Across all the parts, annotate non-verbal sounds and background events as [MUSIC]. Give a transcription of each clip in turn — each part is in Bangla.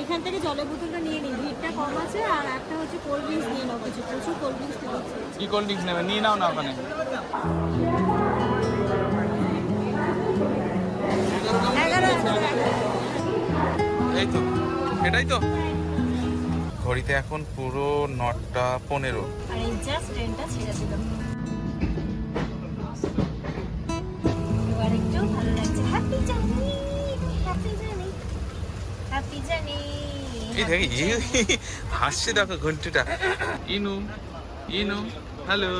এখান থেকে জলের বোতলটা নিয়ে নিই ভিড়টা কম আছে আর একটা হচ্ছে কোল্ড ড্রিঙ্কস নিয়ে নাও কিছু। প্রচুর কোল্ড ড্রিঙ্কস কি কোল্ড ড্রিঙ্কস নেবে? নিয়ে নাও না ওখানে। এই তো। এটাই তো। ঘড়িতে এখন পুরো নটা পনেরো। ভালো লাগছে। Happy journey happy journey happy journey এই দেখি হাসছে দেখো ঘন্টিটা। ইনু ইনু হ্যালো।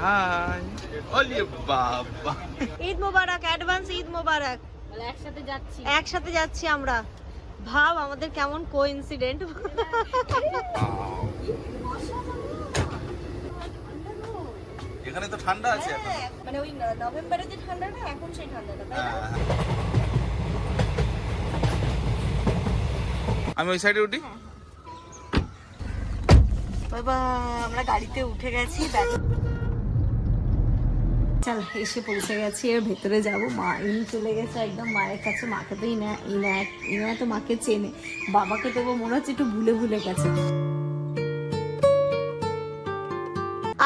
হাই। ওলে বাবা। ঈদ মোবারক অ্যাডভান্স ঈদ মোবারক। একসাথে যাচ্ছি। একসাথে যাচ্ছি আমরা। ভাব আমাদের কেমন কো ইনসিডেন্ট এখানে তো ঠান্ডা আছে মানে ওই নভেম্বরে যে ঠান্ডাটা এখন সেই ঠান্ডাটা তাই না? হ্যাঁ। আমি ওই সাইডে উঠি। বাবা আমরা গাড়িতে উঠে গেছি চল, এসে পৌঁছে গেছি, এর ভেতরে যাব। মা, ইনি চলে গেছে একদম মায়ের কাছে, মাকে তো ইনা ইনা ইনা তো মাকে চেনে। বাবাকে তবু মনে হচ্ছে একটু ভুলে ভুলে গেছে।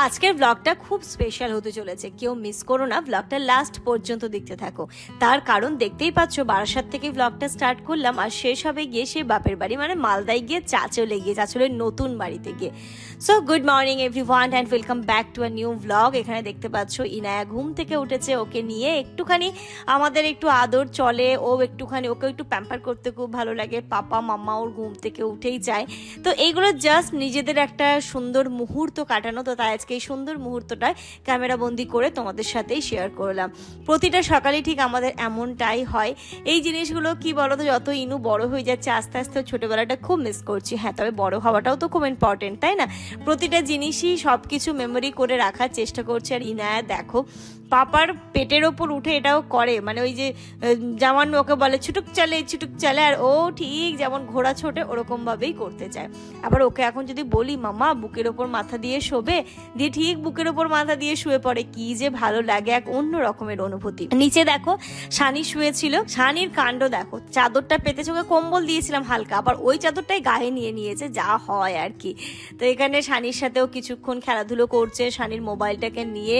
আজকের ব্লগটা খুব স্পেশাল হতে চলেছে। কেউ মিস করো না ব্লগটা লাস্ট পর্যন্ত দেখতে থাকো। তার কারণ দেখতেই পাচ্ছ, বারাসাত থেকে ব্লগটা স্টার্ট করলাম আর শেষ হবে গিয়ে সে বাপের বাড়ি মানে মালদায় গিয়ে চাচলে গিয়ে চাচলের নতুন বাড়িতে গিয়ে। So good morning everyone and welcome back to a new blog এখানে দেখতে পাচ্ছ, ইনায়া ঘুম থেকে উঠেছে, ওকে নিয়ে একটুখানি আমাদের একটু আদর চলে, ও একটুখানি, ওকে একটু প্যাম্পার করতে খুব ভালো লাগে, পাপা, মাম্মা ওর ঘুম থেকে উঠেই যায়। তো এইগুলো জাস্ট নিজেদের একটা সুন্দর মুহূর্ত কাটানো, তো তাই আজকে এই সুন্দর মুহূর্তটা ক্যামেরা বন্দি করে তোমাদের সাথেই শেয়ার করলাম। প্রতিটা সকালে ঠিক আমাদের এমনটাই হয়। এই জিনিসগুলো কি বলতো, যত ইনু বড় হয়ে যাচ্ছে, আস্তে আস্তে ছোটবেলাটা খুব মিস করছি। হ্যাঁ তবে বড় হওয়াটাও তো খুব ইম্পর্টেন্ট তাই না? প্রতিটা জিনিসই সব কিছু মেমোরি করে রাখার চেষ্টা করছে। আর ইনায়া, দেখো, পাপার পেটের ওপর উঠে এটাও করে। মানে ওই যে যেমন ওকে বলে, ছুটুক চালে ছুটুক চালে। আর ও ঠিক যেমন ঘোড়া ছোটে ওরকম ভাবেই করতে চায়। আবার ওকে এখন যদি বলি, মামা, বুকের ওপর মাথা দিয়ে শোবে? দিয়ে ঠিক বুকের ওপর মাথা দিয়ে শুয়ে পড়ে। কি যে ভালো লাগে এক অন্য রকমের অনুভূতি। নিচে দেখো, শানি শুয়েছিল। শানির কাণ্ড দেখো, চাদরটা পেতে চোখে কম্বল দিয়েছিলাম হালকা, আবার ওই চাদরটাই গায়ে নিয়ে নিয়েছে, যা হয় আর কি। তো এখানে শানির সাথেও কিছুক্ষণ খেলাধুলো করছে, শানির মোবাইলটাকে নিয়ে।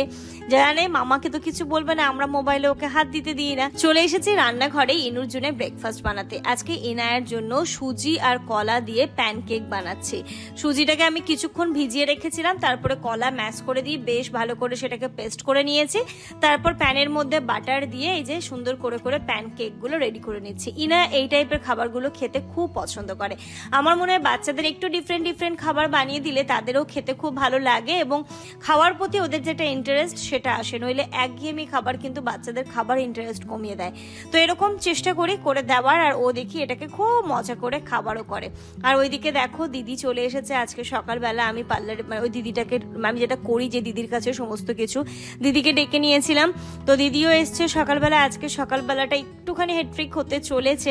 জানে মামাকে তো কিছু বলবে না, আমরা মোবাইলে ওকে হাত দিতে দিই না। চলে এসেছি রান্নাঘরে ইনুর জন্য ব্রেকফাস্ট বানাতে। আজকে ইনায়ের জন্য সুজি আর কলা দিয়ে প্যানকেক বানাচ্ছি। সুজিটাকে আমি কিছুক্ষণ ভিজিয়ে রেখেছিলাম, তারপরে কলা ম্যাশ করে দিয়ে বেশ ভালো করে সেটাকে পেস্ট করে নিয়েছি। তারপর প্যানের মধ্যে বাটার দিয়ে এই যে সুন্দর করে করে প্যানকেকগুলো রেডি করে নিচ্ছি। ইনা এই টাইপের খাবারগুলো খেতে খুব পছন্দ করে। আমার মনে হয় বাচ্চাদের একটু ডিফারেন্ট ডিফারেন্ট খাবার বানিয়ে দিলে তাদেরও খেতে খুব ভালো লাগে এবং খাওয়ার প্রতি ওদের যেটা ইন্টারেস্ট সেটা আসে। নইলে একঘেয়েমি খাবার কিন্তু বাচ্চাদের খাবার ইন্টারেস্ট কমিয়ে দেয়। তো এরকম চেষ্টা করি করে দেওয়ার আর ও দেখি এটাকে খুব মজা করে খাবারও করে। আর ওইদিকে দেখো দিদি চলে এসেছে আজকে সকালবেলা। আমি পার্লারে মানে ওই দিদিটাকে আমি যেটা করি যে দিদির কাছে সমস্ত কিছু দিদিকে ডেকে নিয়েছিলাম। তো দিদিও এসছে সকালবেলা। আজকে সকালবেলাটা একটুখানি হেডফ্রিক হতে চলেছে।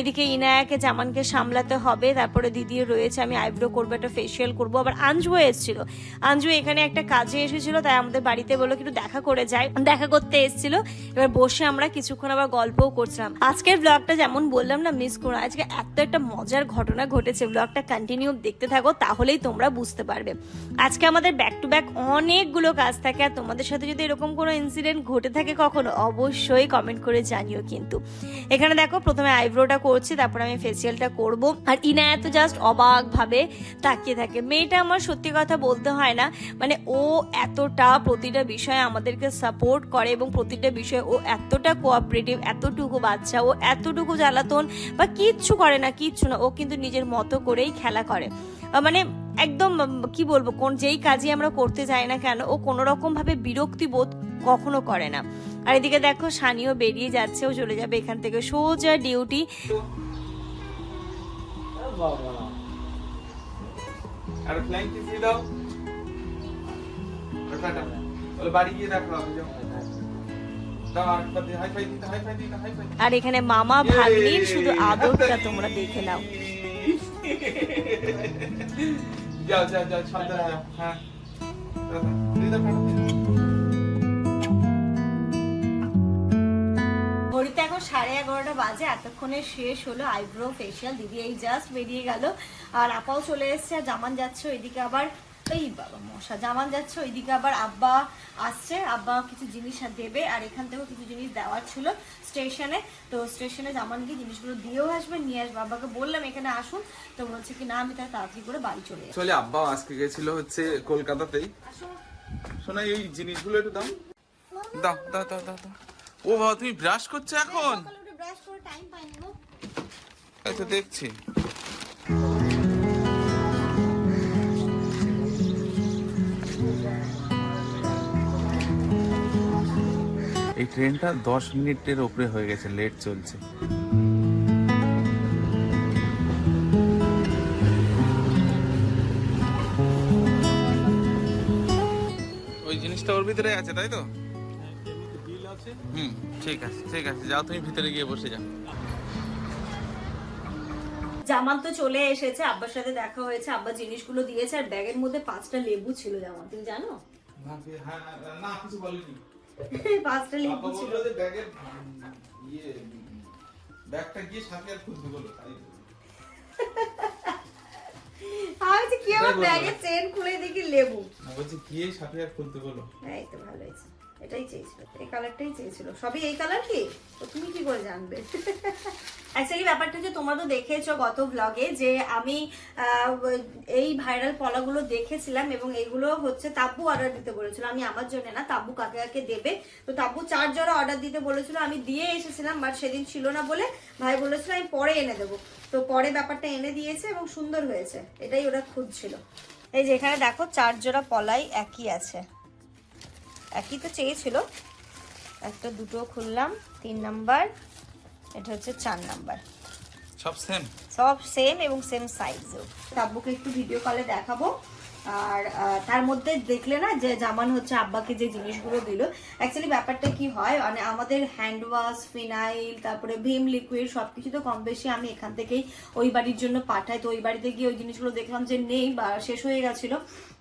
এদিকে ইনায়াকে, জামানকে সামলাতে হবে। তারপরে দিদিও রয়েছে। আমি আইব্রো করব, একটা ফেসিয়াল করব। আবার আঞ্জু এসেছিল। আঞ্জু এখানে একটা কাজে এসেছিল, তাই আমাদের বাড়িতে বলল একটু দেখা করে যায় দেখা করতে এসেছিল, এবার বসে আমরা কিছুক্ষণ আবার গল্পও করছিলাম। আজকের ব্লগটা যেমন বললাম না মিস করো আজকে এত একটা মজার ঘটনা ঘটেছে। ব্লগটা কন্টিনিউ দেখতে থাকো, তাহলেই তোমরা বুঝতে পারবে। আজকে আমাদের ব্যাক টু ব্যাক অনেকগুলো কাজ থাকে, আর তোমাদের সাথে যদি এরকম কোনো ইনসিডেন্ট ঘটে থাকে কখনো, অবশ্যই কমেন্ট করে জানিও কিন্তু। এখানে দেখো, প্রথমে আইব্রোটা করছি, তারপর আমি ফেসিয়ালটা করব। আর ইনা এত জাস্ট অবাক ভাবে তাকিয়ে থাকে। মেয়েটা আমার সত্যি কথা বলতে হয় না। মানে ও এতটা প্রতিটা বিষয়ে আমাদেরকে সাপোর্ট করে এবং প্রতিটা বিষয়ে ও এতটা কোঅপারেটিভ এতটুকু বাচ্চা, ও এতটুকু জ্বালাতন বা কিচ্ছু করে না, কিচ্ছু না। ও কিন্তু নিজের মতো করেই খেলা করে। মানে একদম কি বলব, কোন যেই কাজই আমরা করতে যাই না কেন, ও কোনো রকম ভাবে বিরক্তি বোধ কখনো করে না। আর এদিকে দেখো, সানিও বেরিয়ে যাচ্ছে, ও চলে যাবে এখান থেকে। সোজা ডিউটি আর ফ্লাইং কিস দিয়ে দাও। বাড়ি গিয়ে দেখো আমি আর এখানে মামা ভাগ্নির শুধু আদরটা তোমরা দেখে নাও। যাও যাও যাও হ্যাঁ। সাড়ে এগারোটা বাজে এতক্ষণে শেষ হলো আইব্রো ফেসিয়াল দিদি এই জাস্ট বেরিয়ে গেল। আর আপাও চলে এসছে আর জামান যাচ্ছে ওইদিকে আবার। এই বাবা মশা জামান যাচ্ছে ওইদিকে আবার আব্বা আসছে। আব্বা কিছু জিনিস আর দেবে আর এখান থেকেও কিছু জিনিস দেওয়ার ছিল স্টেশনে। তো স্টেশনে জামান গিয়ে জিনিসগুলো দিয়েও আসবে নিয়ে আসবে। আব্বাকে বললাম এখানে আসুন। তো বলছে কি না আমি তাই তাড়াতাড়ি করে বাড়ি চলে চলে আব্বাও আজকে গেছিল হচ্ছে কলকাতাতেই। শোনা এই জিনিসগুলো একটু দাও দাও দাও দাও দাও। ও বাবা তুমি ব্রাশ করছ এখন? তো দেখছি। এই ট্রেনটা দশ মিনিটের ওপরে হয়ে গেছে লেট চলছে। ওই জিনিসটা ওর ভিতরে আছে তাই তো? হুম ঠিক আছে ঠিক আছে। যাও তুমি ভিতরে গিয়ে বসে যাও। জামান তো চলে এসেছে আব্বার সাথে দেখা হয়েছে আব্বা জিনিসগুলো দিয়েছে আর ব্যাগের মধ্যে পাঁচটা লেবু ছিল জামান তুমি জানো? হ্যাঁ না কিছু বলিনি। [LAUGHS] পাঁচটা লেবু ছিল। ব্যাগের ইয়ে ব্যাগটা গিয়ে সাথে আর খুলতে বলো তাই [LAUGHS] আমি কি আমার ব্যাগের চেন খুলে দেখি লেবু। বলছি গিয়ে সাথে আর খুলতে বলো হ্যাঁ এই তো ভালো হয়েছে। এটাই চেয়েছিল, এই কালারটাই চেয়েছিল। সবই এই কালার কি? তো তুমি কি করে জানবে? অ্যাকচুয়ালি ব্যাপারটা যে তোমরা তো দেখেছ গত ব্লগে যে আমি এই ভাইরাল পলাগুলো দেখেছিলাম এবং এগুলো হচ্ছে তাব্বু অর্ডার দিতে বলেছিল। আমি আমার জন্য না, তাব্বু কাকে কাকে দেবে? তো তাব্বু চার জোড়া অর্ডার দিতে বলেছিল। আমি দিয়ে এসেছিলাম বাট সেদিন ছিল না বলে ভাই বলেছিল, আমি পরে এনে দেবো। তো পরে ব্যাপারটা এনে দিয়েছে এবং সুন্দর হয়েছে। এটাই ওরা খুঁজছিল। এই যে এখানে দেখো, চার জোড়া পলাই একই আছে। একই তো চেয়েছিল। একটা দুটো খুললাম তিন নাম্বার এটা হচ্ছে চার নাম্বার। সব সেম সব সেম এবং সেম সাইজও আব্বুকে একটু ভিডিও কলে দেখাবো। আর তার মধ্যে দেখলে না যে জামান হচ্ছে আব্বাকে যে জিনিসগুলো দিল। অ্যাকচুয়ালি ব্যাপারটা কি হয় মানে আমাদের হ্যান্ড ওয়াশ ফিনাইল তারপরে ভীম লিকুইড সব কিছু তো কম বেশি আমি এখান থেকেই ওই বাড়ির জন্য পাঠাই। তো ওই বাড়িতে গিয়ে ওই জিনিসগুলো দেখলাম যে নেই বা শেষ হয়ে গেছিল।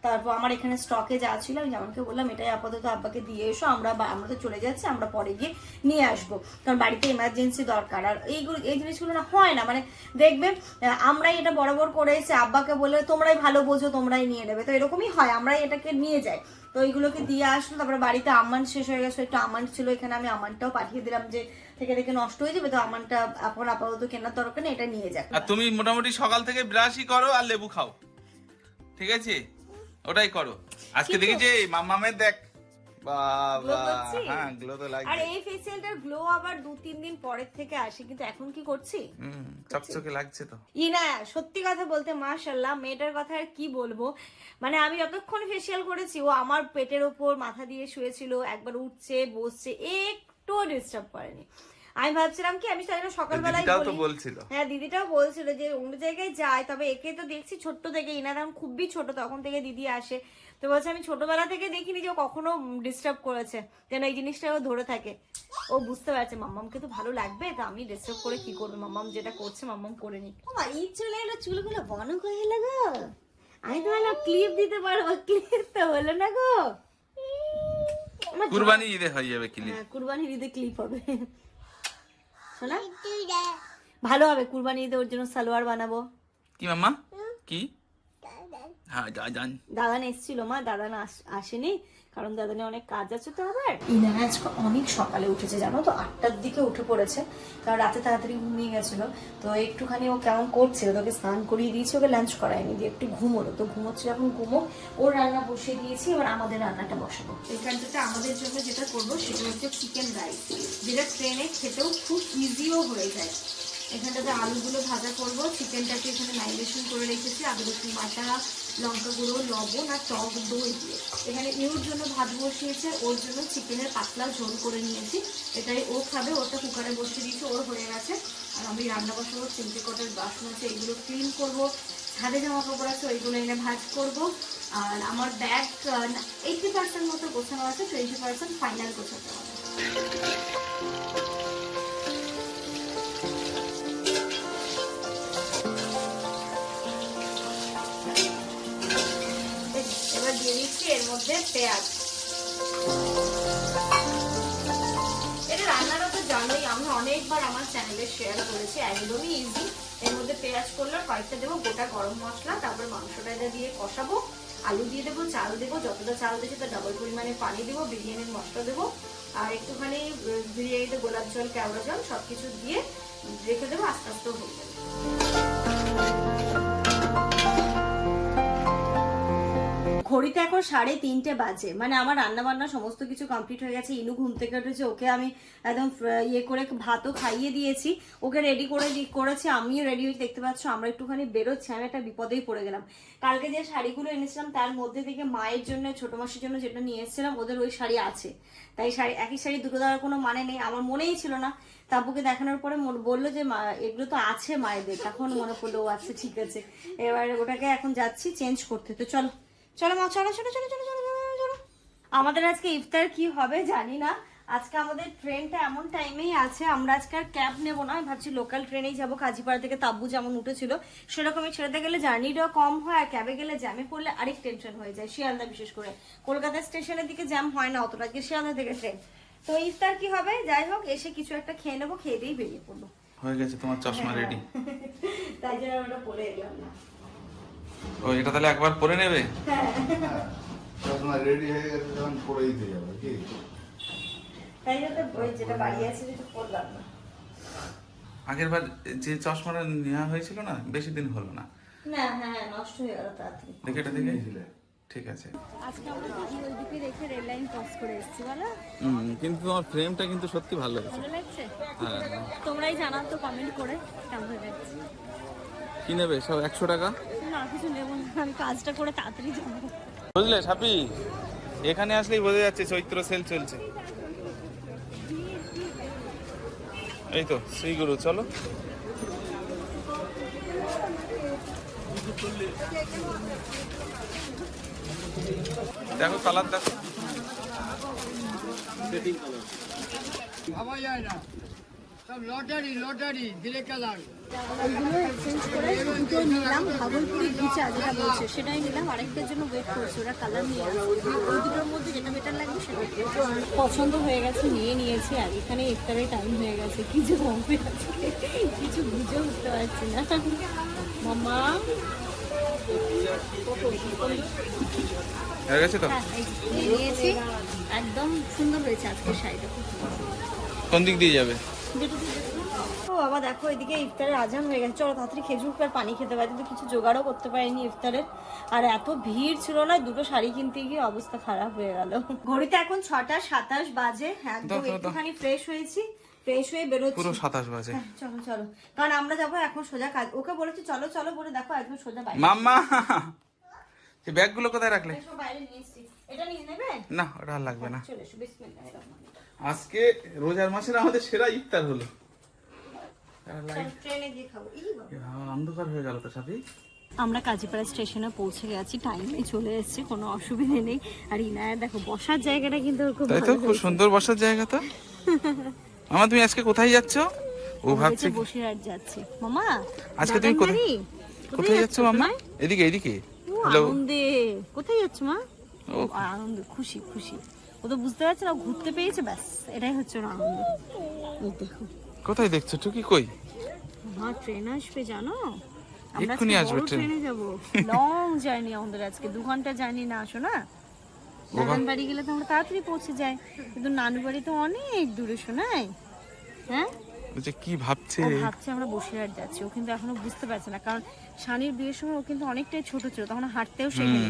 তারপর আমার এখানে স্টকে যা ছিল, আমি জামানকে বললাম, এটাই আপাতত আব্বাকে দিয়ে এসো, আমরা আমরা তো চলে যাচ্ছি, আমরা পরে গিয়ে নিয়ে আসব। কারণ বাড়িতে এমার্জেন্সি দরকার। আর এইগুলো এই জিনিসগুলো না হয় না। মানে দেখবে আমরাই এটা বরাবর করে এসে আব্বাকে বলে, তোমরাই ভালো বোঝো, তোমরাই নিয়ে নেবে। তো এরকমই হয়, আমরাই এটাকে নিয়ে যাই। তো এইগুলোকে দিয়ে আসলো, তারপরে বাড়িতে আমান শেষ হয়ে গেছে। একটু আমান ছিল, এখানে আমি আমানটাও পাঠিয়ে দিলাম যে, থেকে থেকে নষ্ট হয়ে যাবে। তো আমানটা এখন আপাতত কেনার দরকার নেই, এটা নিয়ে যাক। আর তুমি মোটামুটি সকাল থেকে ব্রাশই করো আর লেবু খাও। ঠিক আছে? ওটাই করো। আজকে কিন্তু- দেখেছি মামামের দেখ? হ্যাঁ গ্লো তো আর এই ফেসিয়ালটার গ্লো আবার দু তিন দিন পরের থেকে আসে কিন্তু এখন কি করছি? চকচকে লাগছে তো। ইনা সত্যি কথা বলতে মেয়েটার কথা আর কি বলব? মানে আমি যতক্ষণ ফেসিয়াল করেছি ও আমার পেটের ওপর মাথা দিয়ে শুয়েছিল একবার উঠছে বসছে একটু ডিস্টার্ব করেনি। আমি ভাবছিলাম কি আমি সেদিন সকালবেলায় দিদিটাও তো বলি। বলছিল। হ্যাঁ দিদিটাও বলছিল যে অন্য জায়গায় যায় তবে একে তো দেখছি ছোট্ট থেকে ইনা তখন খুবই ছোট তখন থেকে দিদি আসে। তো বলছে আমি ছোটবেলা থেকে দেখিনি যে ও কখনো ডিস্টার্ব করেছে যেন এই জিনিসটা ও ধরে থাকে। ও বুঝতে পারছে মাম্মামকে তো ভালো লাগবে তা আমি ডিস্টার্ব করে কি করব? মাম্মাম যেটা করছে মাম্মাম করে নি ঈদ চলে এলো চুলগুলো বন হয়ে এলো গো। আমি তো ভাবলাম ক্লিপ দিতে পারব ক্লিপ তো হলো না গো। আমার কুরবানি ঈদে হয়ে যাবে ক্লিপ হ্যাঁ কুরবানির ঈদে ক্লিপ হবে। শোনা? ভালো হবে কুরবানি ঈদে ওর জন্য সালোয়ার বানাবো। কি মাম্মা? কি? হ্যাঁ যা দাদান এসেছিল মা দাদান আস- আসেনি। কারণ দাদানে অনেক কাজ আছে তো আবার। ইনা আজকে অনেক সকালে উঠেছে জানো তো? আটটার দিকে উঠে পড়েছে। কারণ রাতে তাড়াতাড়ি ঘুমিয়ে গেছিল। তো একটুখানি ও কেমন করছিল তোকে স্নান করিয়ে দিয়েছি ওকে লাঞ্চ করায়নি। দিয়ে একটু ঘুমোলো। তো ঘুমোচ্ছে যখন ঘুমো ওর রান্না বসিয়ে দিয়েছি এবার আমাদের রান্নাটা বসাবো। এখানটাতে আমাদের জন্য যেটা করব সেটা হচ্ছে চিকেন রাইস যেটা ট্রেনে খেতেও খুব ইজিও হয়ে যায়। এখানটাতে আলুগুলো ভাজা করব। চিকেনটাকে এখানে ম্যারিনেশন করে রেখেছি। আদা, রসুন বাটা, লঙ্কা গুঁড়ো, লবণ আর টক দই দিয়ে। এখানে ইউর জন্য ভাত বসিয়েছে। ওর জন্য চিকেনের পাতলা ঝোল করে নিয়েছি। এটাই ও খাবে। ওটা কুকারে বসিয়ে দিয়েছি। ওর হয়ে গেছে। আর আমি রান্না বসাবো। চিমটে কটার বাসন আছে, এগুলো ক্লিন করব। ছাদে জামা কাপড় আছে, ওইগুলো এনে ভাজ করব। আর আমার ব্যাগ এইটি পার্সেন্ট মতো গোছানো আছে টোয়েন্টি পার্সেন্ট ফাইনাল গোছাতে হবে। মধ্যে পেঁয়াজ এটা রান্নাটা তো জানোই আমি অনেকবার আমার চ্যানেলে শেয়ার করেছি, একদমই ইজি এর মধ্যে পেঁয়াজ করলে কয়েকটা দেবো, গোটা গরম মশলা, তারপর মাংসটা এটা দিয়ে কষাবো, আলু দিয়ে দেবো, চাল দেবো, যতটা চাল দিয়েছি তার ডবল পরিমাণে পানি দেবো, বিরিয়ানির মশলা দেবো, আর একটুখানি বিরিয়ানিতে গোলাপ জল, কেওড়া জল সব কিছু দিয়ে রেখে দেবো, আস্তে আস্তে হয়ে যাবে। ঘড়িতে এখন সাড়ে তিনটে বাজে। মানে আমার রান্না বান্না সমস্ত কিছু কমপ্লিট হয়ে গেছে। ইনু ঘুম থেকে উঠেছে, ওকে আমি একদম ইয়ে করে ভাতও খাইয়ে দিয়েছি। ওকে রেডি করে করেছি, আমিও রেডি হয়ে দেখতে পাচ্ছ, আমরা একটুখানি বেরোচ্ছি, আমি একটা বিপদেই পড়ে গেলাম। কালকে যে শাড়িগুলো এনেছিলাম, তার মধ্যে থেকে মায়ের জন্য, ছোট মাসির জন্য যেটা নিয়ে এসেছিলাম, ওদের ওই শাড়ি আছে। তাই শাড়ি একই শাড়ি দুটো দেওয়ার কোনো মানে নেই। আমার মনেই ছিল না। তাপুকে দেখানোর পরে বলল যে, মা, এগুলো তো আছে মায়েদের। তখন মনে পড়ল, ও আচ্ছা ঠিক আছে। এবার ওটাকে এখন যাচ্ছি চেঞ্জ করতে। তো চলো। চলো মা চলো চলো চলো চলো চলো চলো, চলো। আমাদের আজকে ইফতার কি হবে জানি না। আজকে আমাদের ট্রেনটা এমন টাইমেই আছে আমরা আজকে আর ক্যাব নেব না। আমি ভাবছি লোকাল ট্রেনেই যাব কাজীপাড়া থেকে তাব্বু যেমন উঠেছিল সেরকমই ছেড়েতে গেলে জার্নিটাও কম হয় আর ক্যাবে গেলে জ্যামে পড়লে আরেক টেনশন হয়ে যায় শিয়ালদা বিশেষ করে। কলকাতা স্টেশনের দিকে জ্যাম হয় না অতটা আজকে শিয়ালদা থেকে ট্রেন। তো ইফতার কি হবে? যাই হোক এসে কিছু একটা খেয়ে নেব খেয়ে দিয়েই বেরিয়ে পড়ব। হয়ে গেছে তোমার চশমা রেডি [LAUGHS] তাই জন্য ওটা পরে এলাম না। ও এটা তাহলে একবার পরে নেবে? চশমা রেডি হয়ে গেছে যখন পরে দিতে যাবে কি? তাই জন্য ওই যেটা বাড়ি আছে যেটা পরলাম না। আগের বার যে চশমাটা নেওয়া হয়েছিল না বেশি দিন হলো না। না হ্যাঁ নষ্ট হয়ে গেল তাড়াতাড়ি। দেখে এটা দেখে? ঠিক আছে। আজকে আমরা দিদি রেখে রেল লাইন ক্রস করে এসেছি বলো। হুম, কিন্তু তোমার ফ্রেমটা কিন্তু সত্যি ভালো হয়েছে। ভালো লাগছে? হ্যাঁ। তোমরাই জানাও তো কমেন্ট করে কেমন লাগছে কি নেবে? সব একশো টাকা? না কিছু নেব না আমি কাজটা করে তাড়াতাড়ি যাব। বুঝলে সাপি? এখানে আসলেই বোঝা যাচ্ছে চৈত্র সেল চলছে। এই তো শ্রীগুরু চলো। দেখো কালার দেখো। ভাবা যায় না। Lottery lottery colour. ওইগুলো এক্সচেঞ্জ করে দুটো নিলাম ভাগলপুরি ঘিচা যেটা বলছে সেটাই নিলাম। আরেকটার জন্য ওয়েট করছি ওরা কালার নিয়ে ওই দুটোর মধ্যে যেটা বেটার লাগবে সেটা পছন্দ হয়ে গেছে নিয়ে নিয়েছি আর এখানে ইফতারের টাইম হয়ে গেছে। কি যে হবে আজকে? কিছু বুঝে উঠতে পারছি না। মামা হয়ে গেছে তো? হ্যাঁ নিয়েছি। একদম সুন্দর হয়েছে আজকের শাড়িটা। খুব কোন দিক দিয়ে যাবে? ও বাবা দেখো এদিকে ইফতারের আজান হয়ে গেছে। চলো তাড়াতাড়ি খেজুর আর পানি খেতে পারি কিন্তু কিছু জোগাড়ও করতে পারিনি ইফতারের। আর এত ভিড় ছিল না দুটো শাড়ি কিনতে গিয়ে অবস্থা খারাপ হয়ে গেল। ঘড়িতে এখন ছটা সাতাশ বাজে। একদম দাও, দাও। একটুখানি ফ্রেশ হয়েছি ফ্রেশ হয়ে বেরোচ্ছি। পুরো সাতাশ বাজে। হ্যাঁ, চলো চলো। কারণ আমরা যাব এখন সোজা কাজ ওকে বলেছি চলো চলো বলে দেখো একদম সোজা বাইরে। মাম্মা! ব্যাগগুলো কোথায় রাখলে? বাইরে নিয়ে এটা নিয়ে নেবে? না ওটা লাগবে না। চলে এসো বিসমিল্লাহির রহমানির রহিম। আজকে রোজার মাসের আমাদের সেরা ইফতার হলো। আর অন্ধকার হয়ে গেল তো সাথী। আমরা কাজীপাড়া স্টেশনে পৌঁছে গেছি টাইমে চলে এসেছি কোনো অসুবিধে নেই। আর ইনায়া দেখো বসার জায়গাটা কিন্তু খুব তাই তো খুব সুন্দর বসার জায়গা তো। মামা তুমি আজকে কোথায় যাচ্ছ? ও ভাবছে বসিরহাট যাচ্ছে। মামা আজকে তুমি কোথায় কোথায় যাচ্ছ মামা? এদিকে এদিকে। ও, হ্যালো আনন্দে। কোথায় যাচ্ছ মা? ও। ও আনন্দ খুশি খুশি। ও তো বুঝতে পারছে না ঘুরতে পেয়েছে ব্যাস এটাই হচ্ছে ওর আনন্দ। দেখো। কোথায় দেখছ? টুকি কই? মা ট্রেন আসবে জানো? আমরা এক্ষুনি আসবে ট্রেনে যাব। লং জার্নি আমাদের আজকে দু ঘণ্টা জার্নি না আসো না নানান বাড়ি গেলে তো আমরা তাড়াতাড়ি পৌঁছে যাই কিন্তু নানু বাড়ি তো অনেক দূরে শোনায় হ্যাঁ? বলছে কি ভাবছে? ভাবছে আমরা বসিরহাট যাচ্ছি। ও কিন্তু এখনও বুঝতে পারছে না কারণ শানির বিয়ের সময় ও কিন্তু অনেকটাই ছোট ছিল তখন হাঁটতেও শেখেনি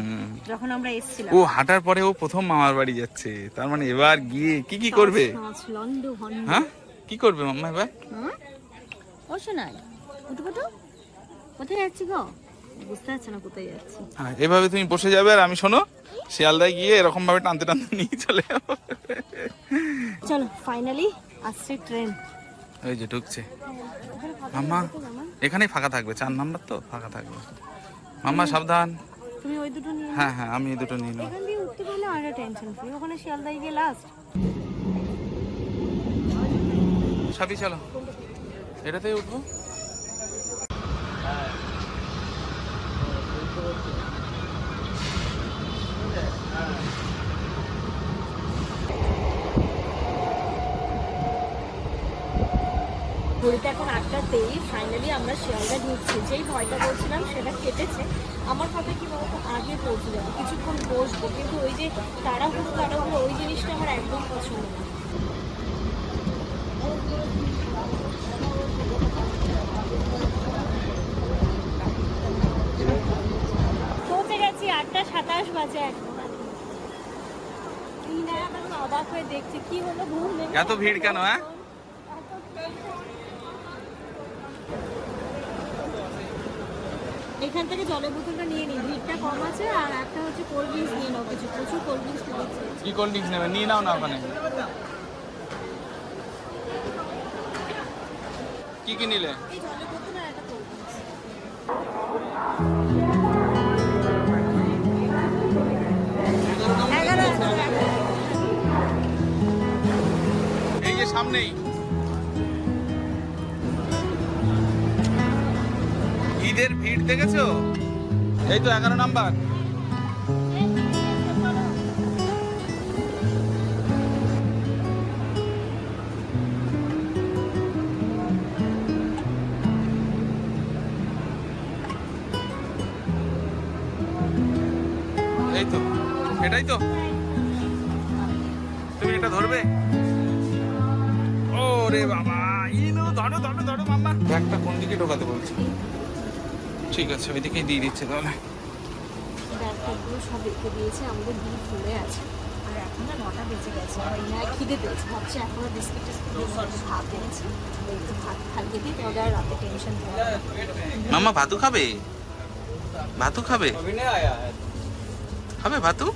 যখন আমরা এসেছিলাম। ও হাঁটার পরে ও প্রথম মামার বাড়ি যাচ্ছে তার মানে এবার গিয়ে কি কি করবে? হ্যাঁ? কি করবে মাম্মা এবার? হ্যাঁ ও শোনাই কুটু কোথায় যাচ্ছি গো? বুঝতে পারছে না কোথায় যাচ্ছি। হ্যাঁ এভাবে তুমি বসে যাবে আর আমি শোনো শিয়ালদায় গিয়ে এরকম ভাবে টানতে টানতে নিয়ে চলে যাব। চলো ফাইনালি আসছে ট্রেন ওই যে ঢুকছে। মাম্মা এখানেই ফাঁকা থাকবে চার নাম্বার তো ফাঁকা থাকবে। মাম্মা সাবধান। তুমি ওই দুটো নিয়ে হ্যাঁ হ্যাঁ আমি এই দুটো নিয়ে নেব এখান দিয়ে উঠতে পারলে আর টেনশন ফ্রি ওখানে গিয়ে লাস্ট সাবি চলো। এটাতেই উঠবো। ঘড়িতে এখন আটটা আটটাতেই ফাইনালি আমরা শিয়ালদা ঢুকছি। যেই ভয়টা বলছিলাম সেটা কেটেছে। আমার কথা কি বলতো? আগে পৌঁছে যাব কিছুক্ষণ বসবো। কিন্তু ওই যে তাড়াহুড়ো তাড়াহুড়ো ওই জিনিসটা আমার একদম পছন্দ না। পৌঁছে গেছি আটটা সাতাশ বাজে এখন। অবাক হয়ে দেখছি কি হলো ঘুম এত ভিড় কেন, হ্যাঁ? এখান থেকে জলের বোতলটা নিয়ে নিই। ভিড়টা কম আছে আর একটা হচ্ছে কোল্ড ড্রিঙ্কস নিয়ে নাও কিছু। প্রচুর কোল্ড ড্রিঙ্কস কি কোল্ড ড্রিঙ্কস নেবে? নিয়ে নাও না ওখানে। কি কি নিলে? এই জলের বোতল আর একটা কোল্ড ড্রিঙ্কস এই যে সামনেই। ঈদের ভিড় দেখেছ? এই তো এগারো নাম্বার। এই তো, এটাই তো। তুমি এটা ধরবে? ওরে বাবা, ইনু, ধরো ধরো ধরো, মাম্মা। ব্যাগটা কোন দিকে ঢোকাতে বলছি? ঠিক আছে ওইদিকেই দিয়ে দিচ্ছে তাহলে। ব্যাগগুলো সব রেখে দিয়েছে আমাদের বিল ফুলে আছে। আর এখন না নটা বেজে গেছে আর এই খিদে পেয়েছে। ভাবছি এখনও বিস্কিট টিস্কিট ভাত এনেছি। একটু ভাত খাইয়ে দিই তাহলে আর রাতে টেনশন থাকবে ভাতু খাবে? ভাতু খাবে? খাবে ভাতু?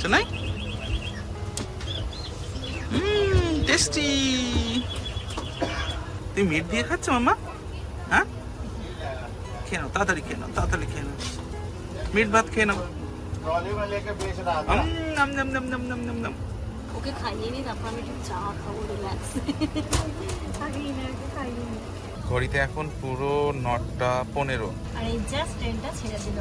শোনাই টেস্টি তুমি মিট দিয়ে খাচ্ছ হ্যাঁ খেয়ে নাও তাড়াতাড়ি খেয়ে নাও তাড়াতাড়ি খেয়ে নাও। মিট ভাত খেয়ে নাও। ওকে খাইয়ে চা খাব ঘড়িতে এখন পুরো নটা পনেরো। আর জাস্ট ছেড়ে দিল।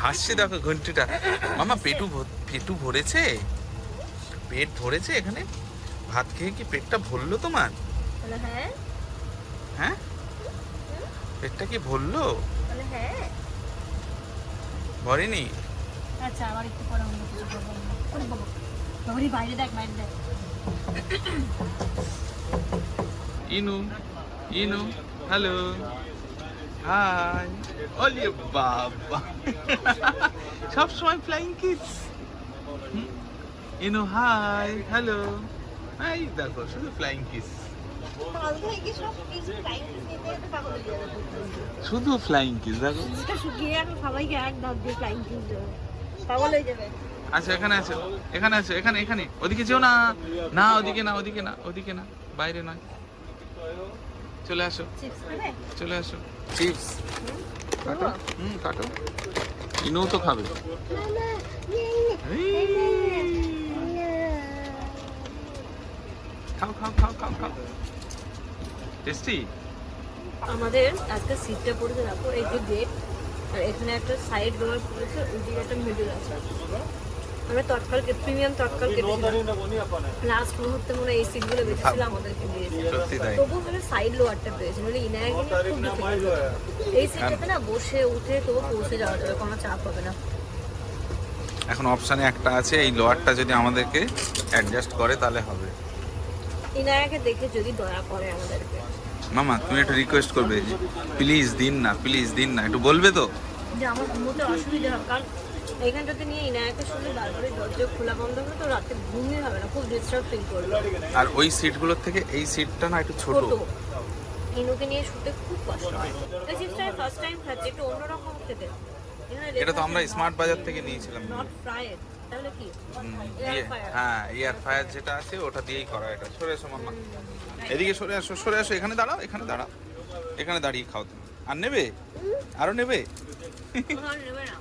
হাসছে দেখো ঘন্টিটা। মামা পেটু পেটু ভরেছে? পেট ভরেছে এখানে? ভাত খেয়ে কি পেটটা ভরলো তোমার? হ্যাঁ। হ্যাঁ? পেটটা কি ভরলো? হ্যাঁ। ভরেনি? আচ্ছা আবার একটু পরে অন্য কিছু করব ওরে বাবা বাবারি বাইরে দেখ বাইরে দেখ। ইনু ইনু হ্যালো। হাই ওলে বাবা সব সময় ফ্লাইং কিস ইনু হাই হ্যালো এই দেখো, শুধু ফ্লাইং কিস শুধু ফ্লাইং কিস দেখো। সবাইকে ফ্লাইং কিস আচ্ছা এখানে আছো এখানে আছো, এখানে এখানে। ওদিকে যেও না। না, ওদিকে না ওদিকে না ওদিকে না। বাইরে নয়। চলে আসো চলে আসো। চিপস কাটো হুম কাটো ইনু তো খাবে খাও খাও খাও খাও খাও টেস্টি আমাদের আজকে সিটটা পড়েছে দেখো এই যে গেট আর এখানে একটা সাইড ডোর পড়েছে ওইদিকে একটা মিডল আছে। আমরা তৎকাল প্রিমিয়াম তৎকাল কেটেছিলাম লাস্ট মুহূর্তে মনে হয় এই সিটগুলো বেঁচেছিল আমাদেরকে দিয়েছে। সত্যি তবু মানে সাইড লোয়ারটা পেয়েছে মানে ইনায় খুব হতো। এই সিটটাতে না বসে উঠে তবু পৌঁছে যাওয়া যাবে কোনো চাপ হবে না। এখন অপশানে একটা আছে এই লোয়ারটা যদি আমাদেরকে অ্যাডজাস্ট করে তাহলে হবে। ইনায়াকে দেখে যদি দয়া করে আমাদেরকে। মামা তুমি একটু রিকোয়েস্ট করবে প্লিজ দিন না প্লিজ দিন না একটু বলবে তো? যে আমার ঘুমোতে অসুবিধা হবে কারণ এইখানটাতে নিয়ে ইনায়াকে শুনে বারবারই দরজা খোলা বন্ধ হবে তো রাতে ঘুমিয়ে হবে না খুব ডিস্টার্ব ফিল করবে। আর ওই সিটগুলোর থেকে এই সিটটা না একটু ছোট। ইনুকে নিয়ে শুতে খুব কষ্ট হয়। এই চিপসটা ফার্স্ট টাইম খাচ্ছি একটু অন্যরকম খেতে। এটা তো আমরা স্মার্ট বাজার থেকে নিয়েছিলাম। নট ফ্রাইড তাহলে কি। হ্যাঁ এয়ার ফায়ার যেটা আছে ওটা দিয়েই করা এটা। সরে এসো মাম্মা। এদিকে সরে আসো সরে আসো এখানে দাঁড়াও এখানে দাঁড়াও। এখানে দাঁড়িয়ে খাও তুমি। আর নেবে? আরও নেবে? নেবে না।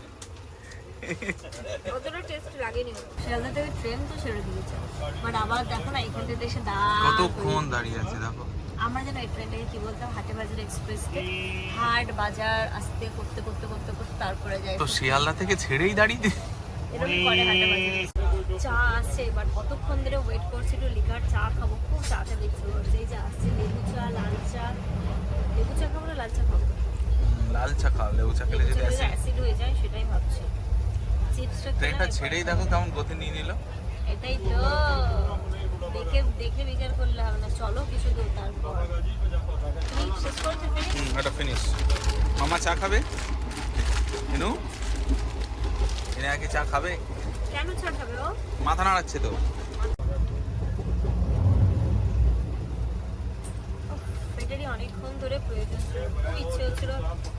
অতটা টেস্ট লাগেনি শিয়ালদা থেকে ট্রেন তো ছেড়ে দিয়েছে। বাট আবার দেখো না এখান থেকে এসে কতক্ষণ দাঁড়িয়ে আছে দেখো। আমরা যেন এই ট্রেনটাকে কি বলতাম হাটে বাজার এক্সপ্রেসকে হাট বাজার আস্তে করতে করতে করতে করতে তারপরে যাই। তো শিয়ালদা থেকে ছেড়েই দাঁড়িয়ে এরকম করে হাটে বাজার চা আসছে এবার কতক্ষণ ধরে ওয়েট করছি একটু লিকার চা খাব খুব চা খেতে ইচ্ছে করছে এই যে আসছে লেবু চা লাল চা। লেবু চা খাব না লাল চা খাব? লাল চা খাও লেবু চা খেলে যদি অ্যাসিড হয়ে যায় সেটাই ভাবছি। চিপসটা ট্রেনটা ছেড়েই দেখো কেমন গতি নিয়ে নিল। এটাই তো। দেখে দেখে বিচার করলে হবে না। চলো কিছু দূর তারপর। এটা ফিনিশ মামা চা খাবে? ইনু এনে আগে চা খাবে। কেন চা খাবে ও? মাথা নাড়াচ্ছে তো। অনেকক্ষণ প্রয়োজন ছিল। খুব ইচ্ছে হচ্ছিল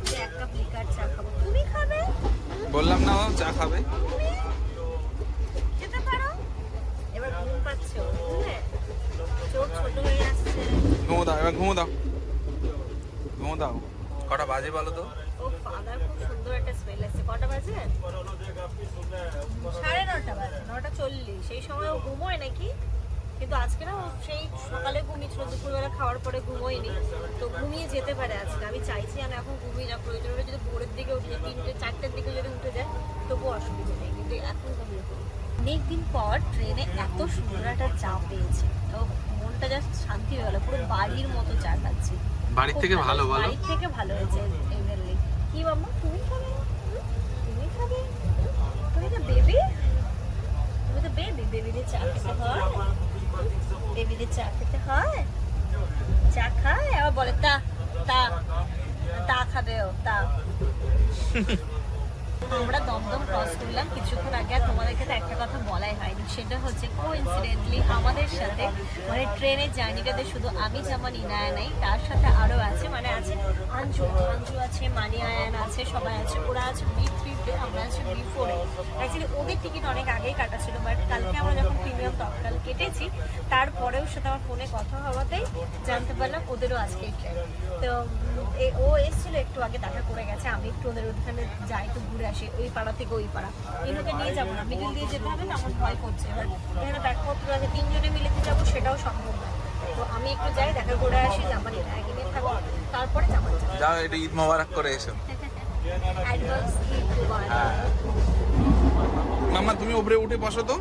যে এক কাপ লিকার চা খাব। তুমি খাবে? বললাম না ও চা খাবে। খেতে পারো? এবার ঘুম পাচ্ছে বুঝলে? চোখ ছোট হয়ে আসছে। ঘুমো দাও এবার ঘুমো দাও। ঘুমো দাও। কটা বাজে বলো তো? ও ফাদার খুব সুন্দর একটা স্মেল আসছে। কটা বাজে? সাড়ে নটা বাজে নটা চল্লিশ। সেই সময় ও ঘুমোয় নাকি? কিন্তু আজকে না ও সেই সকালে ঘুমিয়েছিল দুপুরবেলা খাওয়ার পরে ঘুমোয়নি তো ঘুমিয়ে যেতে পারে আজকে। আমি চাইছি আমি এখন ঘুমিয়ে যা প্রয়োজন হলে যদি ভোরের দিকে উঠে যায় তিনটে চারটের দিকে যদি উঠে যায় তবুও অসুবিধা নেই কিন্তু এখন ঘুমিয়ে অনেকদিন পর ট্রেনে এত সুন্দর একটা চা পেয়েছি তো মনটা জাস্ট শান্তি হয়ে গেলো পুরো বাড়ির মতো চা খাচ্ছি। বাড়ির থেকে খুব ভালো বাড়ির থেকে ভালো হয়েছে এমএলএ। কি মাম্মা তুমি খাবে? তুমি খাবে? তুমি তো বেবি তুমি তো বেবি বেবিদের চা খেতে হয়? বেবিদের চা খেতে হয়? চা খায়? আবার বলে, তা তা তা খাবে ও, তা। আমরা দমদম ক্রস করলাম কিছুক্ষণ আগে তোমাদেরকে তো একটা কথা বলাই হয়নি, সেটা হচ্ছে কোইন্সিডেন্টলি আমাদের সাথে মানে ট্রেনের জার্নিটাতে শুধু আমি যেমন ইনায়া নাই, তার সাথে আরও আছে মানে আছে আঞ্জু আঞ্জু আছে মানি আয়ান আছে, সবাই আছে, ওরা আছে বি থ্রিতে আমরা আছি বি ফোরে অ্যাকচুয়ালি ওদের টিকিট অনেক আগেই কাটা ছিল বাট কালকে আমরা যখন প্রিমিয়াম তৎকাল কেটেছি, তারপরেও সাথে আমার ফোনে কথা হওয়াতেই জানতে পারলাম ওদেরও আজকে ট্রেন তো ও এসেছিল, একটু আগে দেখা করে গেছে, আমি একটু ওদের ওখানে যাই তো ঘুরে আসি, ওই পাড়া থেকে ওই পাড়া। এগুলোকে নিয়ে যাব না মিডিল দিয়ে যেতে হবে না, আমার ভয় করছে। এবার এখানে ব্যাগপত্র আছে, তিনজনে মিলে যে যাব সেটাও সম্ভব না তো আমি একটু যাই, দেখা করে আসি এক নিয়ে। থাকব তারপরে জামা যাও একটু ঈদ মোবারক করে এসো। অ্যাডভান্স ঈদ মুবারক। হ্যাঁ মামা তুমি উপরে উঠে বসো তো।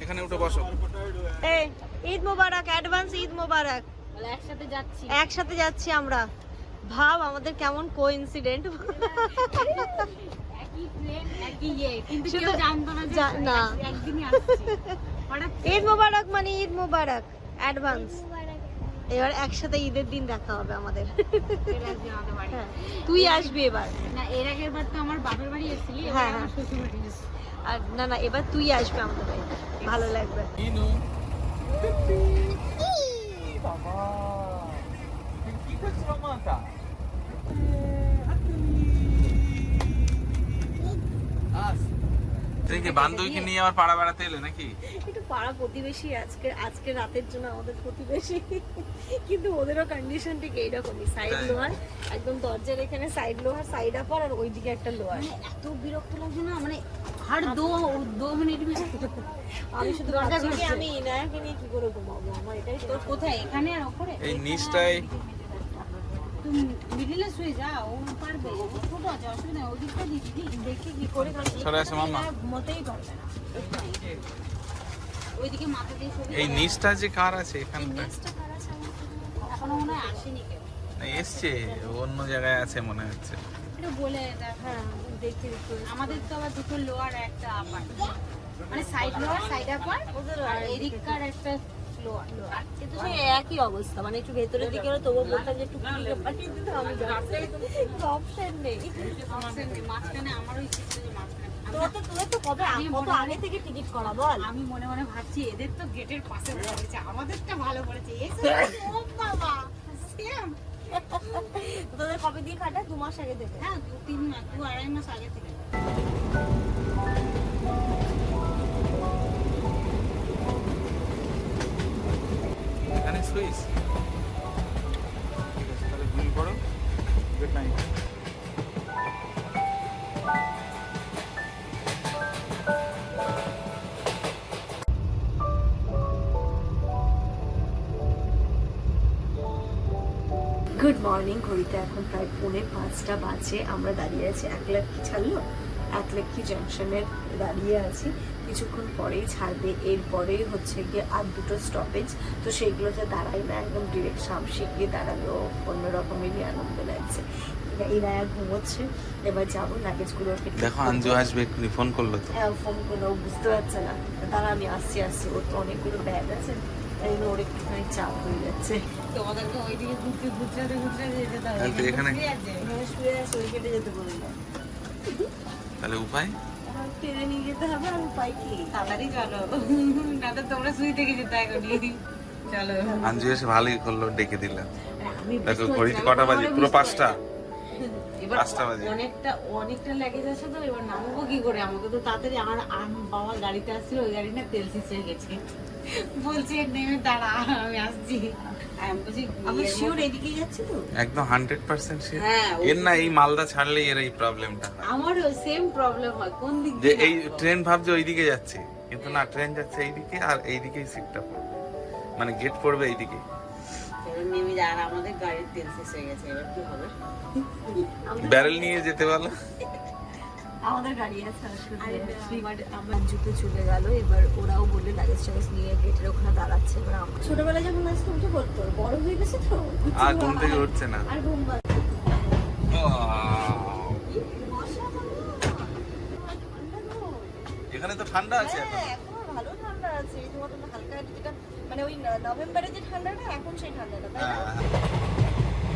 এখানে উঠে বসো। এই ঈদ মোবারক অ্যাডভান্স ঈদ মোবারক। একসাথে যাচ্ছি। একসাথে যাচ্ছি আমরা। ভাব আমাদের কেমন কোইন্সিডেন্ট একই ইয়ে কিন্তু শুধু কেউ জানতো না যে জা- না। এক- একদিনই আসছি। হঠাৎ ঈদ মোবারক মানে ঈদ মোবারক অ্যাডভান্স এবার একসাথে ঈদের দিন দেখা হবে আমাদের। হ্যাঁ, তুই আসবি এবার। না এর আগের বার তো আমার বাপের বাড়ি এসেছিলি হ্যাঁ, হ্যাঁ। আর না না এবার তুই আসবি আমাদের বাড়ি ভালো লাগবে। ইনু বাবা। কি বান্ধবীকে নিয়ে আবার পাড়া বেড়াতে এলে নাকি? একটু পাড়া প্রতিবেশী আজকে আজকে রাতের জন্য আমাদের প্রতিবেশী। কিন্তু ওদেরও কন্ডিশন ঠিক এইরকমই সাইড লোহার একদম দরজার এখানে সাইড লোহার সাইড আপার আর ওইদিকে একটা লোহার। মানে এত বিরক্ত লাগছে না মানে হার দো দো মিনিট আমি শুধু কি আমি ইনায়াকে নিয়ে কি করে ঘুমাবো? আমার এটাই তোর কোথায়? এখানে আর ওপরে? এই নিচটাই তুমি মিডিলে শুয়ে যাও ও পারবে ও অসুবিধা নেই ওদিকটা দিদি কি করে না ওইদিকে মাথা দিয়ে এই নিচটা যে কার আছে এখানটা এখনও? মনে হয় আসেনি কেউ এসছে অন্য জায়গায় আছে মনে হচ্ছে। একটু বলে হ্যাঁ দেখি একটু আমাদের তো আবার দুটো লোয়ার একটা আপার মানে সাইড লোয়ার সাইড আপার আর এদিককার একটা লোয়ার কিন্তু সেই একই অবস্থা মানে একটু ভেতরের দিকে হলে তবুও বলতাম যে একটু কুড়িয়ে পাঠিয়ে দিতে আমি অপশন নেই। মাঝখানে আমারও ইচ্ছে ছিল যে মাঝখানে আমি- তো তোর তো কবে আমি মনে- আগে থেকে টিকিট করা বল? আমি মনে মনে ভাবছি এদের তো গেটের পাশে পড়েছে আমাদেরটা ভালো পড়েছে [LAUGHS] বাবা সেম। তোদের কবে দিয়ে কাটা? দু মাস আগে দেবে হ্যাঁ দু তিন মাস দু আড়াই মাস আগে থেকে। ঠিক আছে তাহলে পড়ো গুড নাইট গুড মর্নিং ঘড়িতে এখন প্রায় পৌনে পাঁচটা বাজে। আমরা দাঁড়িয়ে আছি এক লাক্ষি ছাড়লো? এক লাক্ষি জংশনের দাঁড়িয়ে আছি। কিছুক্ষণ পরেই ছাড়বে। এরপরেই হচ্ছে গিয়ে আর দুটো স্টপেজ তো সেইগুলোতে দাঁড়াই না একদম ডিরেক্ট সামসিক গিয়ে দাঁড়াল। অন্য রকমেরই আনন্দ লাগছে। ইনায়া ঘুমোচ্ছে। এবার যাব লাগেজগুলো দেখো আঞ্জু আসবে এক্ষুনি ফোন করল তো। হ্যাঁ ফোন করে ও বুঝতে পারছে না। তারা আমি আসছি আসছি। ওর তো অনেকগুলো ব্যাগ আছে। তাই জন্য ওর একটুখানি চাপ হয়ে যাচ্ছে। তোমাদেরকে ওইদিকে ঘুরতে গুজরাটে যেতে হবে। তাহলে এখানে- শুয়ে আছে। এখানে শুয়ে আছে ওই কেটে যেতে বলল। তাহলে উপায়? টেনে নিয়ে যেতে হবে আর উপায় কি? তাড়াতাড়ি চলো। না তো তোমরা শুই থেকে যেতে এখনই। চলো। আঞ্জু এসে ভালোই করল ডেকে দিলাম দেখো ঘড়িতে কটা বাজে? পুরো পাঁচটা? পাঁচটা বাজে। অনেকটা অনেকটা লেগে যাচ্ছে তো এবার নামবো কি করে? আমাকে তো তাড়াতাড়ি আমার বাবা গাড়িতে আসছিল ওই গাড়ি না তেল শেষ হয়ে গেছে। বলছি নেমে দাঁড়া আমি আসছি। একদম হান্ড্রেড পার্সেন্ট হ্যাঁ, এর না এই মালদা ছাড়লেই এর এই প্রবলেমটা আমারও সেম প্রবলেম হয় কোন দিক যে এই ট্রেন ভাবছে ওইদিকে যাচ্ছে কিন্তু না ট্রেন যাচ্ছে এইদিকে আর এইদিকেই সিটটা পড়বে। মানে গেট পড়বে এইদিকে। নেমে যা আমাদের গাড়ির তেল শেষ হয়ে গেছে এবার কি হবে? ব্যারেল নিয়ে যেতে বলো [LAUGHS] আমাদের গাড়ি আছে আরে আমার জুতো চলে গেল এবার ওরাও বললে লাগেজ টাগেজ নিয়ে গেটের ওখানে দাঁড়াচ্ছে। এবার আমরা ছোটবেলায় যখন আসতো উঠে পড়তো বড় হয়ে গেছে তো? আর ঘুম থেকে উঠছে না। আর ঘুম এখানে তো ঠান্ডা আছে এখন হ্যাঁ, এখনও। ভালো ঠান্ডা আছে। এই তোমার তো হালকা যেটা মানে ওই নভেম্বরে যে ঠান্ডাটা এখন সেই ঠান্ডাটা তাই না হ্যাঁ।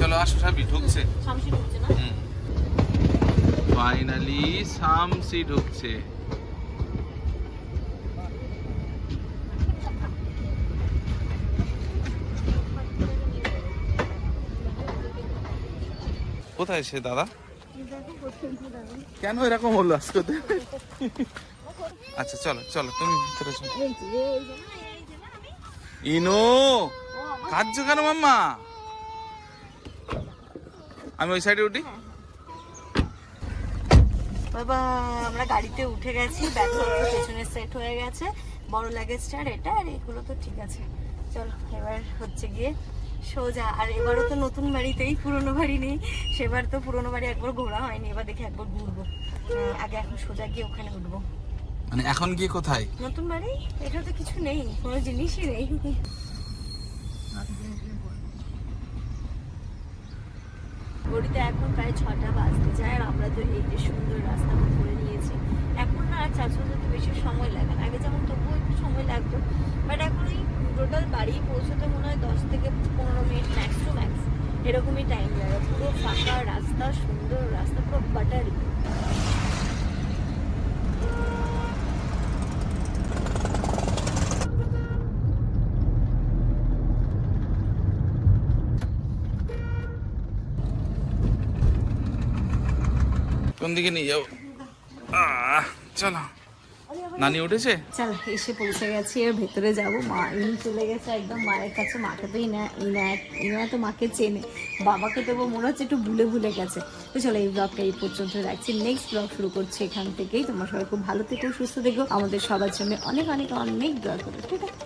চলো আসো সাবি ঢুকছে শামসি ঢুকছে না সামসি ঢুকছে। কোথায় সে দাদা? কেন এরকম হলো আজকে? আচ্ছা চলো চলো, তুমি ভিতরে ইনো কাজ কেন মাম্মা? আমি ওই সাইডে উঠি। বাবা আমরা গাড়িতে উঠে গেছি ব্যাগ পেছনে সেট হয়ে গেছে বড় লাগেজটা আর এটা আর এগুলো তো ঠিক আছে। চলো এবার হচ্ছে গিয়ে সোজা আর এবারও তো নতুন বাড়িতেই পুরনো বাড়ি নেই সেবার তো পুরনো বাড়ি একবার ঘোরা হয়নি এবার দেখে একবার ঘুরবো। আগে এখন সোজা গিয়ে ওখানে উঠবো। মানে এখন গিয়ে কোথায়? নতুন বাড়ি? এটা তো কিছু নেই কোনো জিনিসই নেই। ঘড়িতে এখন প্রায় ছটা বাজতে যায়, আর আমরা তো এই যে সুন্দর রাস্তা ধরে নিয়েছি। এখন না আর চারশো যেতে বেশি সময় লাগে না। আগে যেমন তবুও একটু সময় লাগতো বাট এখন এই টোটাল বাড়ি পৌঁছতে মনে হয় দশ থেকে পনেরো মিনিট ম্যাক্স টু ম্যাক্স এরকমই টাইম লাগে পুরো ফাঁকা রাস্তা, সুন্দর রাস্তা, পুরো বাটারি। কোন দিকে নিয়ে যাব চলো। নানি উঠেছে? চল, এসে পৌঁছে গেছি, এর ভেতরে যাব। মা ইনি চলে গেছে, একদম মায়ের কাছে। মাকে তো ইনা তো মাকে চেনে। বাবাকে তো মনে হচ্ছে একটু ভুলে ভুলে গেছে। তো চলো, এই ব্লগটা এই পর্যন্ত রাখছি। নেক্সট ব্লগ শুরু করছি এখান থেকেই। তোমার সবাই খুব ভালো থেকো, সুস্থ থেকো। আমাদের সবার জন্য অনেক অনেক অনেক দোয়া করো, ঠিক আছে?